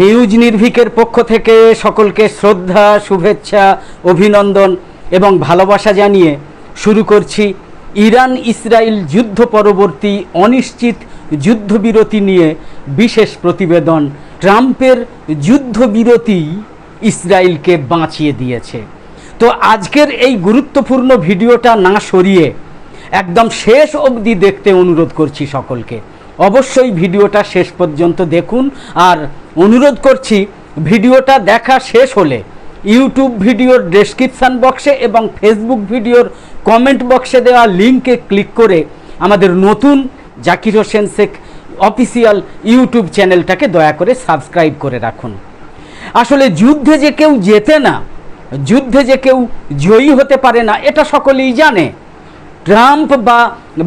News নির্ভিকের পক্ষ থেকে সকলকে শ্রদ্ধা, শুভেচ্ছা, অভিনন্দন এবং ভালোবাসা জানিয়ে শুরু করছি ইরান ইসরায়েল যুদ্ধ পরবর্তী অনিশ্চিত যুদ্ধবিরতি নিয়ে বিশেষ প্রতিবেদন। ট্রাম্পের যুদ্ধবিরতি ইসরায়েলকে বাঁচিয়ে দিয়েছে। তো আজকের এই গুরুত্বপূর্ণ ভিডিওটা না সরিয়ে একদম শেষ অবধি দেখতে অনুরোধ করছি সকলকে। অবশ্যই ভিডিওটা শেষ পর্যন্ত দেখুন। আর অনুরোধ করছি, ভিডিওটা দেখা শেষ হলে ইউটিউব ভিডিওর ডেসক্রিপশান বক্সে এবং ফেসবুক ভিডিওর কমেন্ট বক্সে দেওয়া লিঙ্কে ক্লিক করে আমাদের নতুন জাকির হোসেন শেখ অফিসিয়াল ইউটিউব চ্যানেলটাকে দয়া করে সাবস্ক্রাইব করে রাখুন। আসলে যুদ্ধে যে কেউ জেতে না, যুদ্ধে যে কেউ জয়ী হতে পারে না, এটা সকলেই জানে। ট্রাম্প বা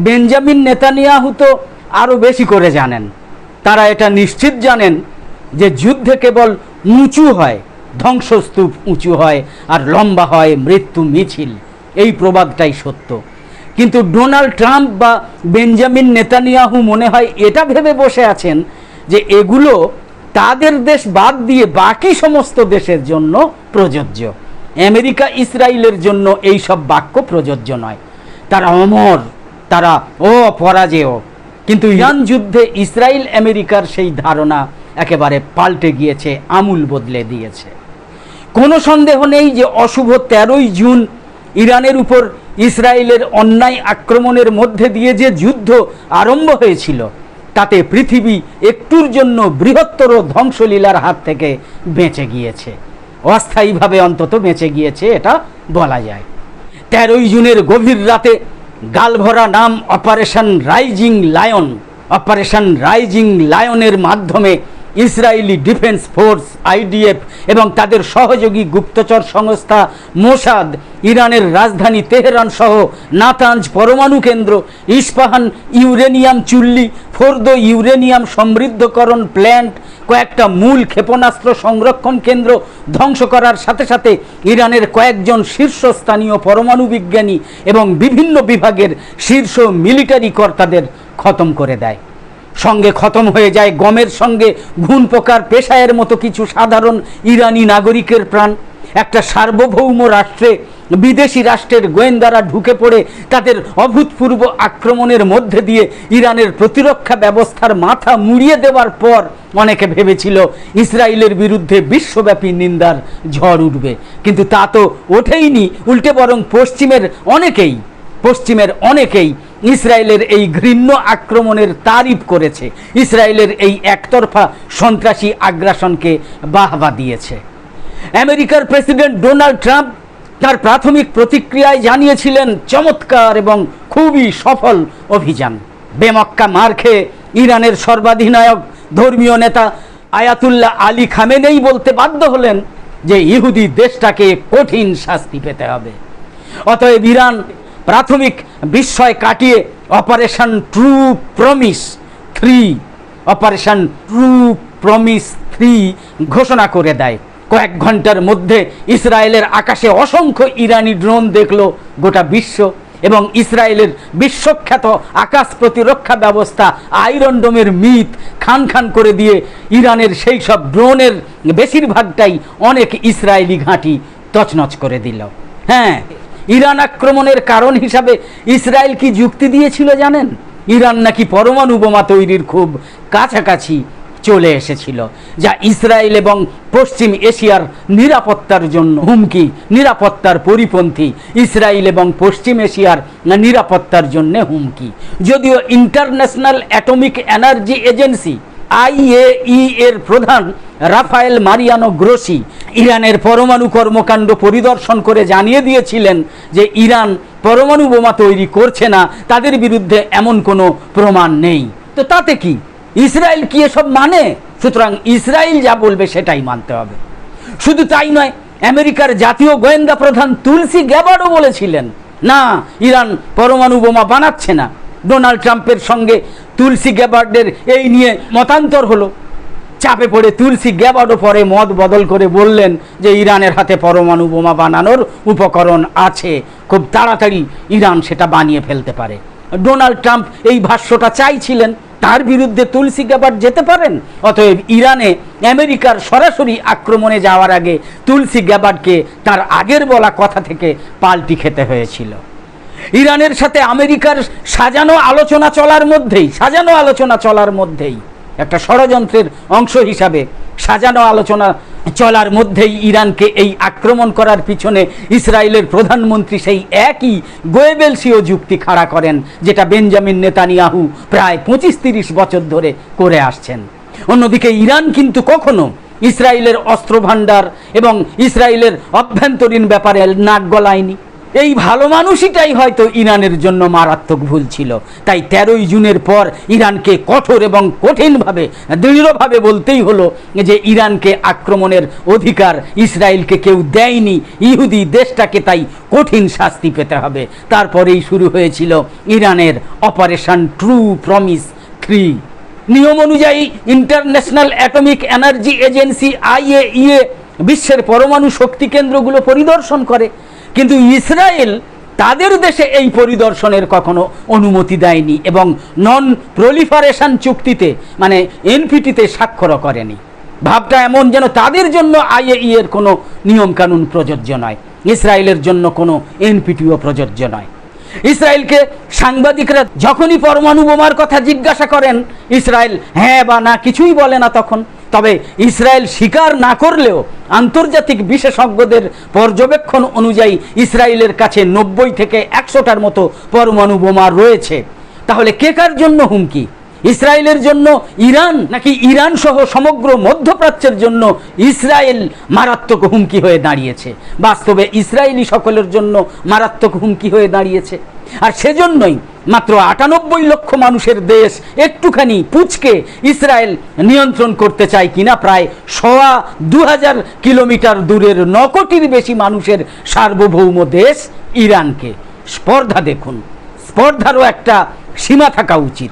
বেঞ্জামিন নেতানিয়াহু তো আরও বেশি করে জানেন। তারা এটা নিশ্চিত জানেন যে যুদ্ধে কেবল উঁচু হয়, ধ্বংসস্তূপ উঁচু হয় আর লম্বা হয় মৃত্যু মিছিল। এই প্রবাদটাই সত্য। কিন্তু ডোনাল্ড ট্রাম্প বা বেঞ্জামিন নেতানিয়াহু মনে হয় এটা ভেবে বসে আছেন যে এগুলো তাদের দেশ বাদ দিয়ে বাকি সমস্ত দেশের জন্য প্রযোজ্য। আমেরিকা ইসরায়েলের জন্য এই সব বাক্য প্রযোজ্য নয়। তারা অমর, তারা অপরাজেয়। কিন্তু ইরান যুদ্ধে ইসরায়েল আমেরিকার সেই ধারণা একেবারে পাল্টে গিয়েছে আমূল বদলে দিয়েছে। কোনো সন্দেহ নেই যে অশুভ তেরোই জুন ইরানের উপর ইসরায়েলের অন্যায় আক্রমণের মধ্যে দিয়ে যে যুদ্ধ আরম্ভ হয়েছিল তাতে পৃথিবী একটুর জন্য বৃহত্তর ধ্বংসলীলার হাত থেকে বেঁচে গিয়েছে। অস্থায়ীভাবে অন্তত বেঁচে গিয়েছে এটা বলা যায়। তেরোই জুনের গভীর রাতে গালভরা নাম operation rising lion operation rising লায়নের মাধ্যমে ইসরায়েলি ডিফেন্স ফোর্স, আইডিএফ এবং তাদের সহযোগী গুপ্তচর সংস্থা মোসাদ, ইরানের রাজধানী তেহরান সহ নাতাঞ্জ পরমাণু কেন্দ্র, ইস্পাহান ইউরেনিয়াম চুল্লি, ফোর্দ ইউরেনিয়াম সমৃদ্ধকরণ প্ল্যান্ট, কয়েকটা মূল ক্ষেপণাস্ত্র সংরক্ষণ কেন্দ্র ধ্বংস করার সাথে সাথে ইরানের কয়েকজন শীর্ষস্থানীয় পরমাণু বিজ্ঞানী এবং বিভিন্ন বিভাগের শীর্ষ মিলিটারি কর্তাদের খতম করে দেয়। সঙ্গে খতম হয়ে যায় গমের সঙ্গে ঘুণ পোকার পেশায়ের মতো কিছু সাধারণ ইরানি নাগরিকের প্রাণ। একটা সার্বভৌম রাষ্ট্রে, বিদেশি রাষ্ট্রের গোয়েন্দারা ঢুকে পড়ে তাদের অভূতপূর্ব আক্রমণের মধ্যে দিয়ে ইরানের প্রতিরক্ষা ব্যবস্থার মাথা মুড়িয়ে দেওয়ার পর অনেকে ভেবেছিল ইসরায়েলের বিরুদ্ধে বিশ্বব্যাপী নিন্দার ঝড় উঠবে। কিন্তু তা তো ওঠেইনি, উল্টে বরং পশ্চিমের অনেকেই পশ্চিমের অনেকেই ইসরায়েলের এই ঘৃণ্য আক্রমণের তারিফ করেছে। ইসরায়েলের এই একতরফা সন্ত্রাসী আগ্রাসনকে বাহবা দিয়েছে। আমেরিকার প্রেসিডেন্ট ডোনাল্ড ট্রাম্প তার প্রাথমিক প্রতিক্রিয়ায় জানিয়েছিলেন চমৎকার এবং খুবই সফল অভিযান। বেমক্কা মার খেয়ে ইরানের সর্বাধিনায়ক ধর্মীয় নেতা আয়াতুল্লাহ আলী খামেনেই বলতে বাধ্য হলেন যে ইহুদি দেশটাকে কঠিন শাস্তি পেতে হবে। অতএব ইরান প্রাথমিক বিস্ময় কাটিয়ে operation true promise three, operation true promise three ঘোষণা করে দেয়। কয়েক ঘণ্টার মধ্যে ইসরায়েলের আকাশে অসংখ্য ইরানি ড্রোন দেখল গোটা বিশ্ব এবং ইসরায়েলের বিশ্বখ্যাত আকাশ প্রতিরক্ষা ব্যবস্থা আয়রন ডোমের মিথ খান খান করে দিয়ে ইরানের সেই সব ড্রোনের বেশিরভাগটাই অনেক ইসরায়েলি ঘাঁটি তছনছ করে দিল। হ্যাঁ ইরান আক্রমণের কারণ হিসাবে ইসরায়েল কি যুক্তি দিয়েছিল জানেন? ইরান নাকি পরমাণু বোমা তৈরির খুব কাছাকাছি চলে এসেছিল, যা ইসরায়েল এবং পশ্চিম এশিয়ার নিরাপত্তার জন্য হুমকি, নিরাপত্তার পরিপন্থী, ইসরায়েল এবং পশ্চিম এশিয়ার নিরাপত্তার জন্য হুমকি। যদিও International Atomic Energy Agency IAE এর প্রধান রাফায়েল মারিয়ানো গ্রোসি ইরানের পরমাণু কর্মকাণ্ড পরিদর্শন করে জানিয়ে দিয়েছিলেন যে ইরান পরমাণু বোমা তৈরি করছে না, তাদের বিরুদ্ধে এমন কোনো প্রমাণ নেই। তো তাতে কি? ইসরায়েল কি এসব মানে? সুতরাং ইসরায়েল যা বলবে সেটাই মানতে হবে। শুধু তাই নয়, আমেরিকার জাতীয় গোয়েন্দা প্রধান তুলসি গ্যাবার্ডও বলেছিলেন, না, ইরান পরমাণু বোমা বানাচ্ছে না। ডোনাল্ড ট্রাম্পের সঙ্গে তুলসি গ্যাবার্ডের এই নিয়ে মতান্তর হলো। চাপে পড়ে তুলসী গ্যাবার্ডও পরে মত বদল করে বললেন যে ইরানের হাতে পরমাণু বোমা বানানোর উপকরণ আছে। খুব তাড়াতাড়ি ইরান সেটা বানিয়ে ফেলতে পারে। ডোনাল্ড ট্রাম্প এই ভাষ্যটা চাইছিলেন, তার বিরুদ্ধে তুলসী গ্যাবার্ড যেতে পারেন? অতএব ইরানে আমেরিকার সরাসরি আক্রমণে যাওয়ার আগে তুলসী গ্যাবার্ডকে তার আগের বলা কথা থেকে পাল্টি খেতে হয়েছিল। ইরানের সাথে আমেরিকার সাজানো আলোচনা চলার মধ্যেই, সাজানো আলোচনা চলার মধ্যেই, একটা ষড়যন্ত্রের অংশ হিসাবে সাজানো আলোচনা চলার মধ্যেই ইরানকে এই আক্রমণ করার পিছনে ইসরায়েলের প্রধানমন্ত্রী সেই একই গোয়েবেলসীয় যুক্তি খাড়া করেন, যেটা বেঞ্জামিন নেতানিয়াহু প্রায় পঁচিশ তিরিশ বছর ধরে করে আসছেন। অন্যদিকে ইরান কিন্তু কখনো ইসরায়েলের অস্ত্র ভাণ্ডার এবং ইসরায়েলের অভ্যন্তরীণ ব্যাপারে নাক গলায়নি। এই ভালো মানুষইটাই হয়তো ইরানের জন্য মারাত্মক ভুল ছিল। তাই তেরোই জুনের পর ইরানকে কঠোর এবং কঠিনভাবে, দৃঢ়ভাবে বলতেই হলো যে ইরানকে আক্রমণের অধিকার ইসরায়েলকে কেউ দেয়নি, ইহুদি দেশটাকে তাই কঠিন শাস্তি পেতে হবে। তারপরেই শুরু হয়েছিল ইরানের অপারেশন ট্রু প্রমিস থ্রি। নিয়ম অনুযায়ী International Atomic Energy Agency IAEA বিশ্বের পরমাণু শক্তি কেন্দ্রগুলো পরিদর্শন করে। কিন্তু ইসরায়েল তাদের দেশে এই পরিদর্শনের কখনো অনুমতি দেয়নি এবং নন প্রলিফারেশন চুক্তিতে মানে এনপিটিতে স্বাক্ষর করেনি। ভাবটা এমন যেন তাদের জন্য আইএই এর কোনো নিয়মকানুন প্রযোজ্য নয়, ইসরায়েলের জন্য কোনো এনপিটিও প্রযোজ্য নয়। ইসরায়েলকে সাংবাদিকরা যখনই পরমাণু বোমার কথা জিজ্ঞাসা করেন, ইসরায়েল হ্যাঁ বা না, কিছুই বলে না তখন তবে ইসরায়েল স্বীকার না করলেও আন্তর্জাতিক বিশেষজ্ঞদের পর্যবেক্ষণ অনুযায়ী ইসরায়েলের কাছে নব্বই থেকে একশোটার মতো পরমাণু বোমা রয়েছে। তাহলে কে কার জন্য হুমকি? ইসরায়েলের জন্য ইরান নাকি ইরান সহ সমগ্র মধ্যপ্রাচ্যের জন্য ইসরায়েল মারাত্মক হুমকি হয়ে দাঁড়িয়েছে। বাস্তবে ইসরায়েলি সকলের জন্য মারাত্মক হুমকি হয়ে দাঁড়িয়েছে। আর সেজন্যই মাত্র আটানব্বই লক্ষ মানুষের দেশ একটুখানি পুচকে ইসরায়েল নিয়ন্ত্রণ করতে চায় কিনা প্রায় সোয়া দু কিলোমিটার দূরের ন কোটির বেশি মানুষের সার্বভৌম দেশ ইরানকে। স্পর্ধা দেখুন। স্পর্ধারও একটা সীমা থাকা উচিত।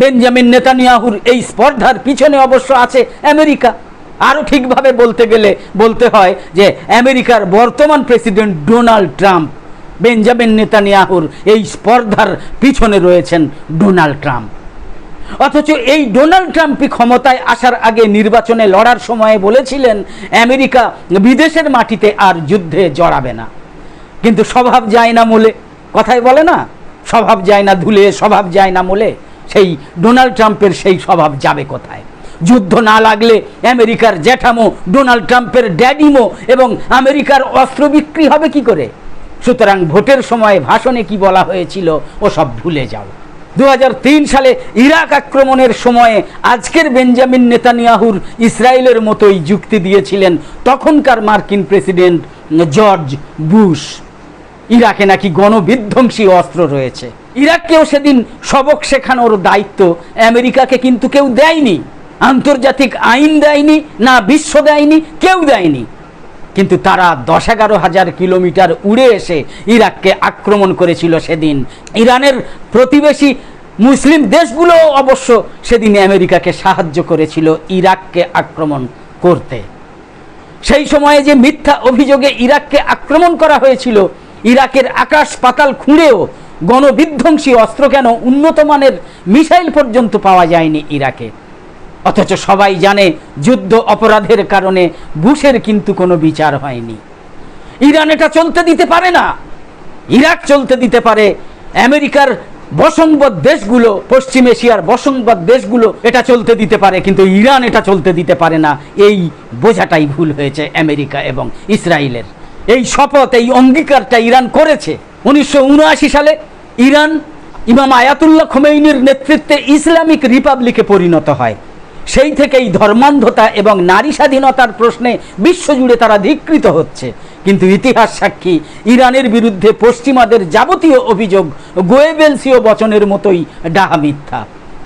বেঞ্জামিন নেতানিয়াহুর এই স্পর্ধার পিছনে অবশ্য আছে আমেরিকা। আরও ঠিকভাবে বলতে গেলে বলতে হয় যে আমেরিকার বর্তমান প্রেসিডেন্ট ডোনাল্ড ট্রাম্প, বেঞ্জামিন নেতানিয়াহুর এই স্পর্ধার পিছনে রয়েছেন ডোনাল্ড ট্রাম্প। অথচ এই ডোনাল্ড ট্রাম্পই ক্ষমতায় আসার আগে নির্বাচনে লড়ার সময়ে বলেছিলেন, আমেরিকা বিদেশের মাটিতে আর যুদ্ধে জড়াবে না। কিন্তু স্বভাব যায় না মূলে। কথাই বলে না, স্বভাব যায় না ধুলে, স্বভাব যায় না মোলে। সেই ডোনাল্ড ট্রাম্পের সেই স্বভাব যাবে কোথায়? যুদ্ধ না লাগলে আমেরিকার জ্যাঠামো, ডোনাল্ড ট্রাম্পের ড্যাডিমো এবং আমেরিকার অস্ত্র বিক্রি হবে কি করে? সুতরাং ভোটের সময় ভাষণে কি বলা হয়েছিল ও সব ভুলে যাও। দু হাজার তিন সালে ইরাক আক্রমণের সময়ে আজকের বেঞ্জামিন নেতানিয়াহুর ইসরায়েলের মতোই যুক্তি দিয়েছিলেন তখনকার মার্কিন প্রেসিডেন্ট জর্জ বুশ। ইরাকে নাকি গণবিধ্বংসী অস্ত্র রয়েছে। ইরাককেও সেদিন সবক শেখানোর দায়িত্ব, আমেরিকাকে কিন্তু কেউ দেয়নি, আন্তর্জাতিক আইন দেয়নি, না বিশ্ব দেয়নি, কেউ দেয়নি। কিন্তু তারা দশ এগারো হাজার কিলোমিটার উড়ে এসে ইরাককে আক্রমণ করেছিল সেদিন। ইরানের প্রতিবেশী মুসলিম দেশগুলো অবশ্য সেদিন আমেরিকাকে সাহায্য করেছিল ইরাককে আক্রমণ করতে। সেই সময়ে যে মিথ্যা অভিযোগে ইরাককে আক্রমণ করা হয়েছিল, ইরাকের আকাশ পাতাল খুঁড়েও গণবিধ্বংসী অস্ত্র কেন উন্নত মানের মিসাইল পর্যন্ত পাওয়া যায়নি ইরাকে? অথচ সবাই জানে যুদ্ধ অপরাধের কারণে বুশের কিন্তু কোনো বিচার হয়নি। ইরান এটা চলতে দিতে পারে না। ইরাক চলতে দিতে পারে। আমেরিকার বসংবদ দেশগুলো, পশ্চিম এশিয়ার বসংবদ দেশগুলো এটা চলতে দিতে পারে, কিন্তু ইরান এটা চলতে দিতে পারে না। এই বোঝাটাই ভুল হয়েছে আমেরিকা এবং ইসরায়েলের। এই শপথ, এই অঙ্গীকারটা ইরান করেছে। উনিশশো উনআশি সালে ইরান ইমাম আয়াতুল্লাহ খোমেইনির নেতৃত্বে ইসলামিক রিপাবলিকে পরিণত হয়। সেই থেকেই ধর্মান্ধতা এবং নারী স্বাধীনতার প্রশ্নে বিশ্বজুড়ে তারা ধিকৃত হচ্ছে। কিন্তু ইতিহাস সাক্ষী, ইরানের বিরুদ্ধে পশ্চিমাদের যাবতীয় অভিযোগ গোয়েবেলসীয় বচনের মতোই ডাহা মিথ্যা।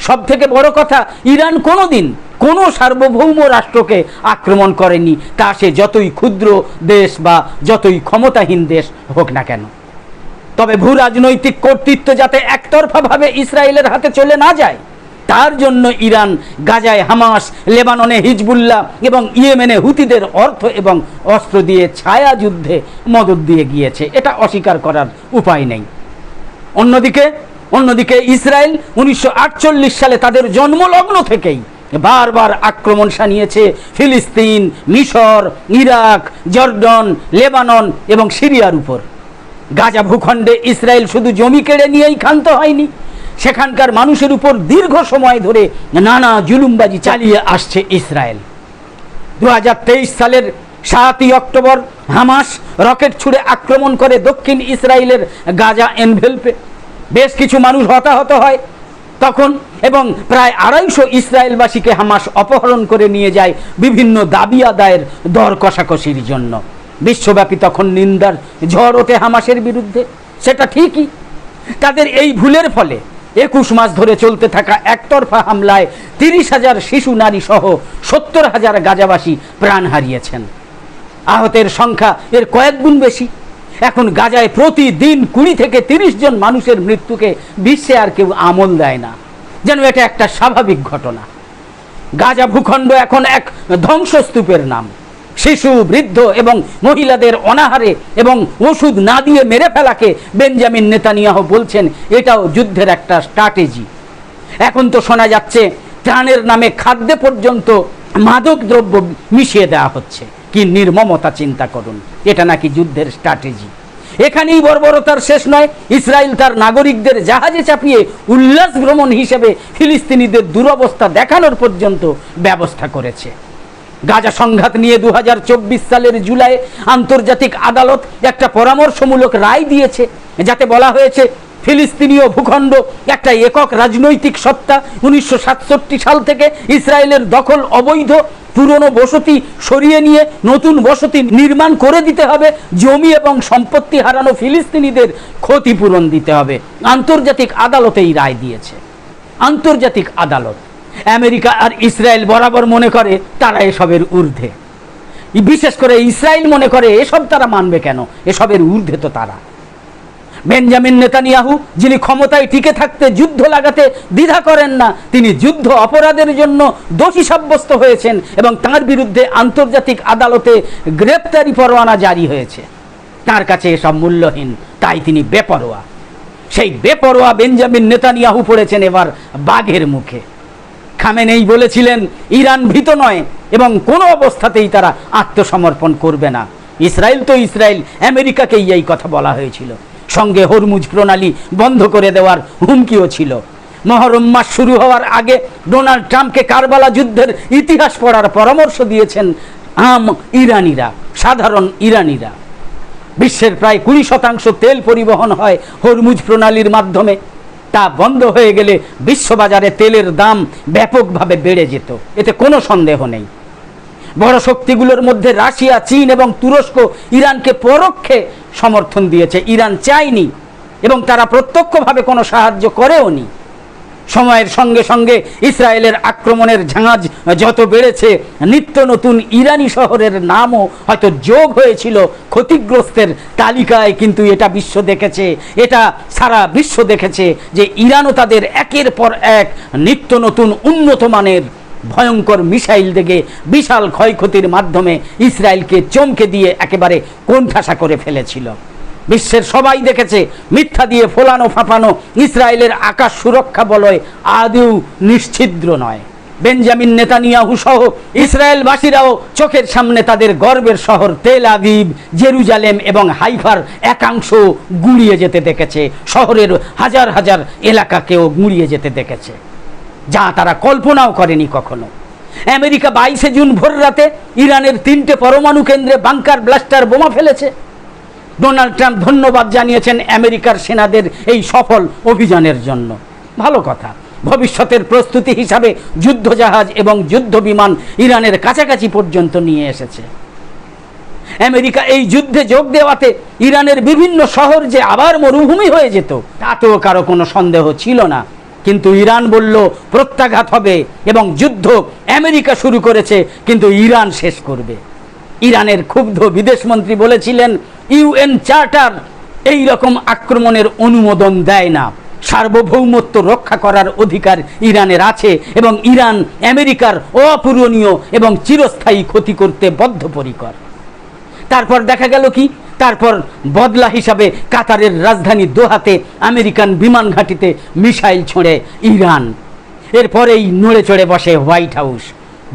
সব থেকে বড় কথা, ইরান কোনোদিন কোনো সার্বভৌম রাষ্ট্রকে আক্রমণ করেনি। তা সে যতই ক্ষুদ্র দেশ বা যতই ক্ষমতাহীন দেশ হোক না কেন। তবে ভূ রাজনৈতিক কর্তৃত্ব যাতে একতরফাভাবে ইসরায়েলের হাতে চলে না যায়, তার জন্য ইরান, গাজায় হামাস, লেবাননে হিজবুল্লাহ এবং ইয়েমেনে হুতিদের অর্থ এবং অস্ত্র দিয়ে ছায়া যুদ্ধে মদত দিয়ে গিয়েছে। এটা অস্বীকার করার উপায় নেই। অন্যদিকে অন্যদিকে ইসরায়েল উনিশশো আটচল্লিশ সালে তাদের জন্মলগ্ন থেকেই বারবার আক্রমণ সানিয়েছে ফিলিস্তিন, মিশর, ইরাক, জর্ডন, লেবানন এবং সিরিয়ার উপর। গাজা ভূখণ্ডে ইসরায়েল শুধু জমি কেড়ে নিয়েই ক্ষান্ত হয়নি। সেখানকার মানুষের উপর দীর্ঘ সময় ধরে নানা জুলুমবাজি চালিয়ে আসছে ইসরায়েল। দু হাজার তেইশ সালের সাতই অক্টোবর হামাস রকেট ছুড়ে আক্রমণ করে দক্ষিণ ইসরায়েলের গাজা এনভেলপে। বেশ কিছু মানুষ হতাহত হয় তখন এবং প্রায় আড়াইশো ইসরায়েলবাসীকে হামাস অপহরণ করে নিয়ে যায় বিভিন্ন দাবি আদায়ের দর কষাকষির জন্য। বিশ্বব্যাপী তখন নিন্দার ঝড় ওঠে হামাসের বিরুদ্ধে। সেটা ঠিকই। তাদের এই ভুলের ফলে একুশ মাস ধরে চলতে থাকা একতরফা হামলায় তিরিশ হাজার শিশু, নারী সহ সত্তর হাজার গাজাবাসী প্রাণ হারিয়েছেন। আহতের সংখ্যা এর কয়েক গুণ বেশি। এখন গাজায় প্রতিদিন কুড়ি থেকে তিরিশ জন মানুষের মৃত্যুকে বিশ্বে আর কেউ আমল দেয় না। যেন এটা একটা স্বাভাবিক ঘটনা। গাজা ভূখণ্ড এখন এক ধ্বংসস্তূপের নাম। শিশু, বৃদ্ধ এবং মহিলাদের অনাহারে এবং ওষুধ না দিয়ে মেরে ফেলাকে বেঞ্জামিন নেতানিয়াহ বলছেন, এটাও যুদ্ধের একটা স্ট্র্যাটেজি। এখন তো শোনা যাচ্ছে, ত্রাণের নামে খাদ্যে পর্যন্ত মাদক দ্রব্য মিশিয়ে দেওয়া হচ্ছে। কি নির্মমতা চিন্তা করুন, এটা নাকি যুদ্ধের স্ট্র্যাটেজি। এখানেই বর্বরতার শেষ নয় ইসরায়েল তার নাগরিকদের জাহাজে চাপিয়ে উল্লাস ভ্রমণ হিসেবে ফিলিস্তিনিদের দুরবস্থা দেখানোর পর্যন্ত ব্যবস্থা করেছে। গাজা সংঘাত নিয়ে দু হাজার চব্বিশ সালের জুলাই আন্তর্জাতিক আদালত একটা পরামর্শমূলক রায় দিয়েছে, যাতে বলা হয়েছে ফিলিস্তিনীয় ভূখণ্ড একটা একক রাজনৈতিক সত্তা উনিশশো সাতষট্টি সাল থেকে ইসরায়েলের দখল অবৈধ, পুরনো বসতি সরিয়ে নিয়ে নতুন বসতি নির্মাণ করে দিতে হবে, জমি এবং সম্পত্তি হারানো ফিলিস্তিনিদের ক্ষতিপূরণ দিতে হবে। আন্তর্জাতিক আদালতে এই রায় দিয়েছে। আন্তর্জাতিক আদালত। আমেরিকা আর ইসরায়েল বরাবর মনে করে তারা এসবের ঊর্ধ্বে। বিশেষ করে ইসরায়েল মনে করে এসব তারা মানবে কেন? এসবের ঊর্ধ্বে তো তারা। বেঞ্জামিন নেতানিয়াহু, যিনি ক্ষমতায় টিকে থাকতে যুদ্ধ লাগাতে দ্বিধা করেন না, তিনি যুদ্ধ অপরাধের জন্য দোষী সাব্যস্ত হয়েছেন এবং তার বিরুদ্ধে আন্তর্জাতিক আদালতে গ্রেপ্তারি পরোয়ানা জারি হয়েছে। তার কাছে এসব মূল্যহীন, তাই তিনি বেপরোয়া। সেই বেপরোয়া বেঞ্জামিন নেতানিয়াহু পড়েছেন এবার বাঘের মুখে। খামেনেই বলেছিলেন, ইরান ভীত নয় এবং কোনো অবস্থাতেই তারা আত্মসমর্পণ করবে না। ইসরায়েল তো ইসরায়েল, আমেরিকাকেই এই কথা বলা হয়েছিল। সঙ্গে হরমুজ প্রণালী বন্ধ করে দেওয়ার হুমকিও ছিল। মহরম মাস শুরু হওয়ার আগে ডোনাল্ড ট্রাম্পকে কারবালা যুদ্ধের ইতিহাস পড়ার পরামর্শ দিয়েছেন আম ইরানিরা, সাধারণ ইরানিরা। বিশ্বের প্রায় কুড়ি শতাংশ তেল পরিবহন হয় হরমুজ প্রণালীর মাধ্যমে। তা বন্ধ হয়ে গেলে বিশ্ববাজারে তেলের দাম ব্যাপকভাবে বেড়ে যেত। এতে কোনো সন্দেহ নেই। বড় শক্তিগুলোর মধ্যে রাশিয়া, চীন এবং তুরস্ক ইরানকে পরোক্ষে সমর্থন দিয়েছে। ইরান চায়নি এবং তারা প্রত্যক্ষভাবে কোনো সাহায্য করেও নি সময়ের সঙ্গে সঙ্গে ইসরায়েলের আক্রমণের ঝাঁঝ যত বেড়েছে, নিত্য নতুন ইরানি শহরের নামও হয়তো যোগ হয়েছিল। ক্ষতিগ্রস্তের তালিকায় কিন্তু এটা বিশ্ব দেখেছে, এটা সারা বিশ্ব দেখেছে যে ইরানও তাদের একের পর এক নিত্য নতুন উন্নত মানের ভয়ঙ্কর মিসাইল দেখে বিশাল ক্ষয়ক্ষতির মাধ্যমে ইসরায়েলকে চমকে দিয়ে একেবারে কোণঠাসা করে ফেলেছিল। বিশ্বের সবাই দেখেছে মিথ্যা দিয়ে ফোলানো ফাঁপানো ইসরায়েলের আকাশ সুরক্ষা বলয় আদৌ নিশ্ছিদ্র নয়। বেঞ্জামিন নেতানিয়াহু সহ ইসরায়েলবাসীরাও চোখের সামনে তাদের গর্বের শহর তেল আবিব জেরুজালেম এবং হাইফার একাংশ গুঁড়িয়ে যেতে দেখেছে। শহরের হাজার হাজার এলাকাকেও গুঁড়িয়ে যেতে দেখেছে। যা তারা কল্পনাও করেনি কখনো। আমেরিকা বাইশে জুন ভোর রাতে ইরানের তিনটে পরমাণু কেন্দ্রে বাংকার ব্লাস্টার বোমা ফেলেছে। ডোনাল্ড ট্রাম্প ধন্যবাদ জানিয়েছেন আমেরিকার সেনাদের এই সফল অভিযানের জন্য। ভালো কথা। ভবিষ্যতের প্রস্তুতি হিসাবে যুদ্ধজাহাজ এবং যুদ্ধ বিমান ইরানের কাছাকাছি পর্যন্ত নিয়ে এসেছে। আমেরিকা এই যুদ্ধে যোগ দেওয়াতে ইরানের বিভিন্ন শহর যে আবার মরুভূমি হয়ে যেত, তাতেও কারও কোনো সন্দেহ ছিল না। কিন্তু ইরান বলল, প্রত্যাঘাত হবে এবং যুদ্ধ আমেরিকা শুরু করেছে, কিন্তু ইরান শেষ করবে। ইরানের ক্ষুব্ধ বিদেশমন্ত্রী বলেছিলেন ইউএন চার্টার এই রকম আক্রমণের অনুমোদন দেয় না। সার্বভৌমত্ব রক্ষা করার অধিকার ইরানের আছে এবং ইরান আমেরিকার অপূরণীয় এবং চিরস্থায়ী ক্ষতি করতে বদ্ধপরিকর। তারপর দেখা গেল কি? তারপর বদলা হিসাবে কাতারের রাজধানী দোহাতে আমেরিকান বিমান ঘাঁটিতে মিসাইল ছোঁড়ে ইরান। এরপরেই নড়ে চড়ে বসে হোয়াইট হাউস।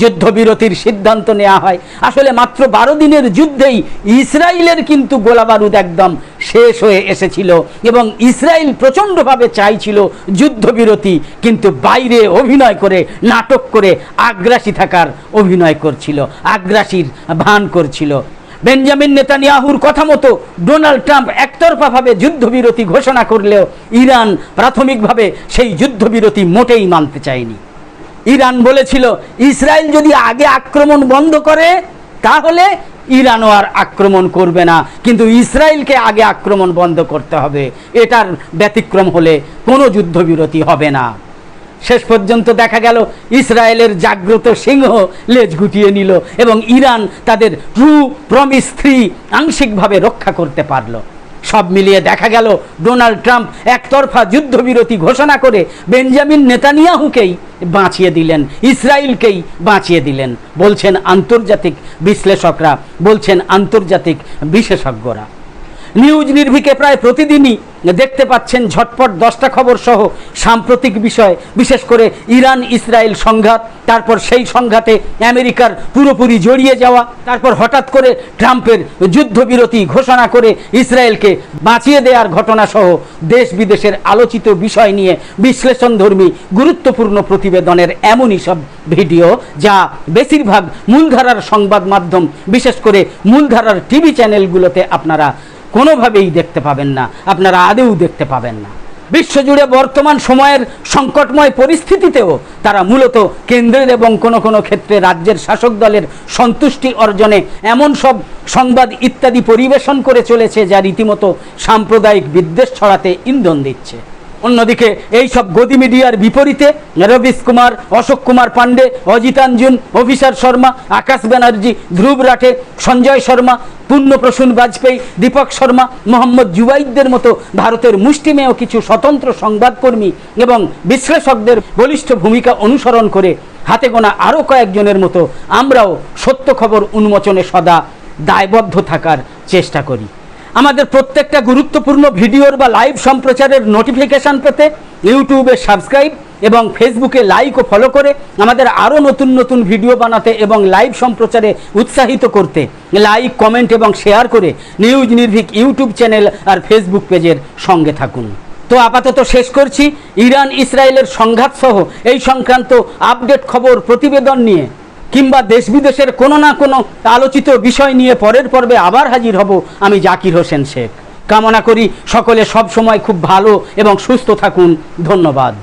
যুদ্ধবিরতির সিদ্ধান্ত নেওয়া হয়। আসলে মাত্র বারো দিনের যুদ্ধেই ইসরায়েলের কিন্তু গোলাবারুদ একদম শেষ হয়ে এসেছিল এবং ইসরায়েল প্রচণ্ডভাবে চাইছিল যুদ্ধবিরতি, কিন্তু বাইরে অভিনয় করে, নাটক করে আগ্রাসী থাকার অভিনয় করছিল, আগ্রাসীর ভান করছিল। বেঞ্জামিন নেতানিয়াহুর কথা মতো ডোনাল্ড ট্রাম্প একতরফাভাবে যুদ্ধবিরতি ঘোষণা করলেও ইরান প্রাথমিকভাবে সেই যুদ্ধবিরতি মোটেই মানতে চায়নি। ইরান বলেছিল, ইসরায়েল যদি আগে আক্রমণ বন্ধ করে, তাহলে ইরানও আর আক্রমণ করবে না। কিন্তু ইসরায়েলকে আগে আক্রমণ বন্ধ করতে হবে। এটার ব্যতিক্রম হলে কোনো যুদ্ধবিরতি হবে না। শেষ পর্যন্ত দেখা গেল, ইসরায়েলের জাগ্রত সিংহ লেজ গুটিয়ে নিল এবং ইরান তাদের ট্রু প্রমিস থ্রি আংশিকভাবে রক্ষা করতে পারল। সব মিলিয়ে দেখা গেল ডোনাল্ড ট্রাম্প একতরফা যুদ্ধবিরতি ঘোষণা করে বেঞ্জামিন নেতানিয়াহুকেই বাঁচিয়ে দিলেন, ইসরায়েলকেই বাঁচিয়ে দিলেন, বলছেন আন্তর্জাতিক বিশ্লেষকরা, বলছেন আন্তর্জাতিক বিশেষজ্ঞরা। নিউজ নির্ভিকে প্রায় প্রতিদিনই দেখতে পাচ্ছেন ঝটপট দশটা খবর সহ সাম্প্রতিক বিষয়, বিশেষ করে ইরান ইসরায়েল সংঘাত, তারপর সেই সংঘাতে আমেরিকার পুরোপুরি জড়িয়ে যাওয়া, তারপর হঠাৎ করে ট্রাম্পের যুদ্ধবিরতি ঘোষণা করে ইসরায়েলকে বাঁচিয়ে দেওয়ার ঘটনা সহ দেশ বিদেশের আলোচিত বিষয় নিয়ে বিশ্লেষণধর্মী গুরুত্বপূর্ণ প্রতিবেদনের এমনই সব ভিডিও, যা বেশিরভাগ মূলধারার সংবাদ মাধ্যম, বিশেষ করে মূলধারার টিভি চ্যানেলগুলোতে আপনারা কোনোভাবেই দেখতে পাবেন না, আপনারা আদেও দেখতে পাবেন না। বিশ্বজুড়ে বর্তমান সময়ের সংকটময় পরিস্থিতিতেও তারা মূলত কেন্দ্রের এবং কোনো কোনো ক্ষেত্রে রাজ্যের শাসক দলের সন্তুষ্টি অর্জনে এমন সব সংবাদ ইত্যাদি পরিবেশন করে চলেছে যা রীতিমতো সাম্প্রদায়িক বিদ্বেষ ছড়াতে ইন্ধন দিচ্ছে। অন্যদিকে এই সব গদি মিডিয়ার বিপরীতে রবিশ কুমার, অশোক কুমার পাণ্ডে অজিতাঞ্জুন অভিষার শর্মা, আকাশ ব্যানার্জি, ধ্রুব রাঠে, সঞ্জয় শর্মা পূর্ণপ্রসূন বাজপেয়ী, দীপক শর্মা, মোহাম্মদ জুবাইদদের মতো ভারতের মুষ্টিমেয় কিছু স্বতন্ত্র সংবাদকর্মী এবং বিশ্লেষকদের বলিষ্ঠ ভূমিকা অনুসরণ করে হাতে গোনা আরও কয়েকজনের মতো আমরাও সত্য খবর উন্মোচনে সদা দায়বদ্ধ থাকার চেষ্টা করি। আমাদের প্রত্যেকটা গুরুত্বপূর্ণ ভিডিওর বা লাইভ সম্প্রচারের নোটিফিকেশন পেতে ইউটিউবে সাবস্ক্রাইব এবং ফেসবুকে লাইক ও ফলো করে আমাদের আরও নতুন নতুন ভিডিও বানাতে এবং লাইভ সম্প্রচারে উৎসাহিত করতে। লাইক কমেন্ট এবং শেয়ার করে নিউজ নির্ভীক ইউটিউব চ্যানেল আর ফেসবুক পেজের সঙ্গে থাকুন। তো আপাতত শেষ করছি। ইরান ইসরায়েলের সংঘাত সহ এই সংক্রান্ত আপডেট খবর প্রতিবেদন নিয়ে। কিংবা দেশ বিদেশের কোনো না কোনো আলোচিত বিষয় নিয়ে পরের পর্বে আবার হাজির হব আমি জাকির হোসেন শেখ। কামনা করি সকলে সব সময় খুব ভালো এবং সুস্থ থাকুন। ধন্যবাদ।